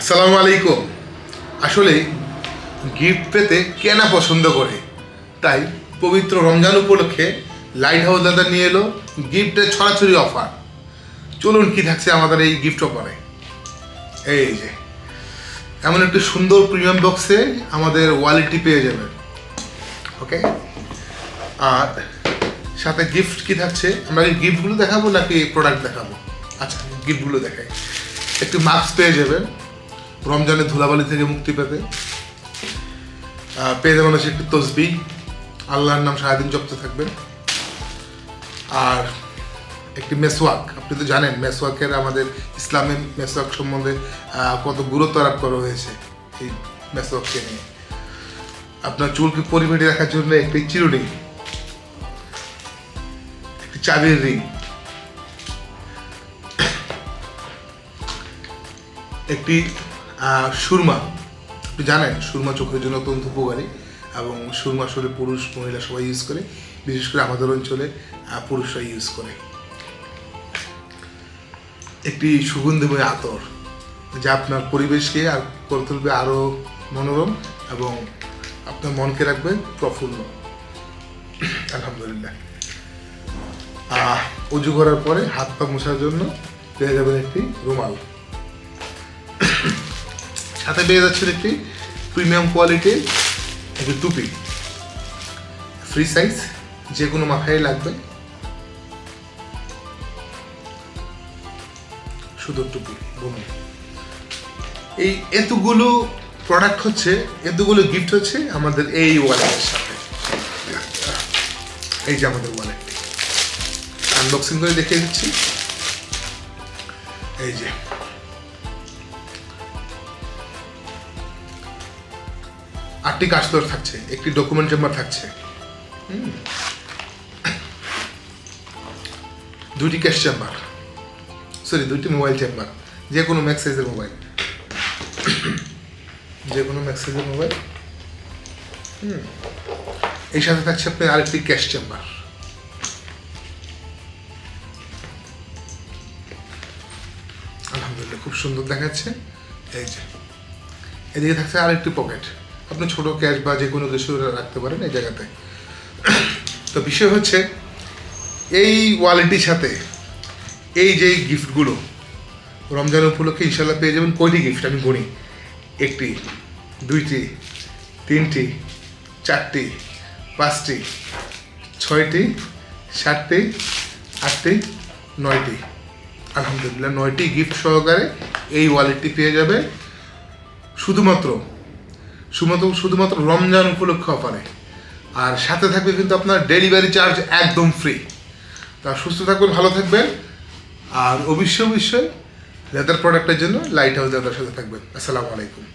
আসসালামু আলাইকুম। আসলে গিফট পেতে কেনা পছন্দ করে। তাই পবিত্র রমজান উপলক্ষে লাইট হাউস দাদা নিয়ে এলো গিফটের ছড়াছড়ি অফার চলুন কি থাকছে আমাদের এই গিফট অফারে এই যে, এমন একটি সুন্দর প্রিমিয়াম বক্সে আমাদের ওয়ালেটটি পেয়ে যাবেন। ওকে আর সাথে গিফট কি থাকছে? আমরা গিফটগুলো দেখাবো নাকি প্রোডাক্ট দেখাবো? আচ্ছা গিফটগুলো দেখাই। একটি মাস্ক পেয়ে যাবেন। রমজানের ধুলাবালি থেকে মুক্তি পেতে পেয়ে যাবেন হচ্ছে একটি তসবি। আল্লাহর নাম সারাদিন জপতে থাকবেন। আর একটি মেসওয়াক, আপনি তো জানেন, মেসওয়াকের আমাদের ইসলামের মেসওয়াক সম্বন্ধে কত গুরুত্ব আরোপ করা হয়েছে এই মেসওয়াককে নিয়ে। আপনার চুলকে পরিপাটি রাখার জন্য একটি চিরুনি, একটি চাবির রিং, একটি সুরমা। আপনি জানেন, সুরমা চোখের জন্য অত্যন্ত উপকারী এবং সুরমা আসলে পুরুষ, মহিলা সবাই ইউজ করে। বিশেষ করে আমাদের অঞ্চলে পুরুষরা ইউজ করে। একটি সুগন্ধিময় আতর, যা আপনার পরিবেশকে আর করে তুলবে আরও মনোরম এবং আপনার মনকে রাখবে প্রফুল্ল। আলহামদুলিল্লাহ। উজু করার পরে হাত পা মোছার জন্য পেয়ে যাবেন একটি রুমাল। সাথে পেয়ে যাচ্ছেন একটি প্রিমিয়াম কোয়ালিটির একটি টুপি। ফ্রি সাইজ যে কোনো মাথায় লাগবে। শুধু টুপি বুনো এই এতগুলো প্রোডাক্ট হচ্ছে, এতগুলো গিফট হচ্ছে আমাদের এই ওয়ালেটের সাথে। এই যে আমাদের ওয়ালেটটি আনবক্সিং করে দেখিয়ে দিচ্ছি। এই যে। আটটি কাস্টর থাকছে, একটি ডকুমেন্ট চেম্বার থাকছে। দুটি ক্যাশ চেম্বার সরি দুটি মোবাইল চেম্বার যে কোনো ম্যাক্স সাইজের মোবাইল যে কোনো ম্যাক্স সাইজের মোবাইল। এই সাথে থাকছে আপনার আরেকটি ক্যাশ চেম্বার আলহামদুলিল্লাহ, খুব সুন্দর দেখাচ্ছে। এই যে। এদিকে থাকছে আরেকটি পকেট আপনি ছোট ক্যাশ বা যে কোনো কিছু রাখতে পারেন এই জায়গাতে। তো বিষয় হচ্ছে, এই ওয়ালেটির সাথে এই যে গিফটগুলো রমজান উপলক্ষে ইনশাল্লাহ পেয়ে যাবেন কয়টি গিফট আমি গণি একটি, দুইটি, তিনটি, চারটি, পাঁচটি, ছয়টি, সাতটি, আটটি, নয়টি। আলহামদুলিল্লাহ, নয়টি গিফট সহকারে এই ওয়ালেটটি পেয়ে যাবে। শুধুমাত্র শুধুমাত্র শুধুমাত্র রমজান উপলক্ষে অফারে। আর সাথে থাকবে কিন্তু আপনার ডেলিভারি চার্জ একদম ফ্রি তা সুস্থ থাকবেন, ভালো থাকবেন। আর অবশ্যই অবশ্যই লেদার প্রোডাক্টের জন্য লাইট হাউস দাদার সাথে থাকবেন। আসসালামু আলাইকুম।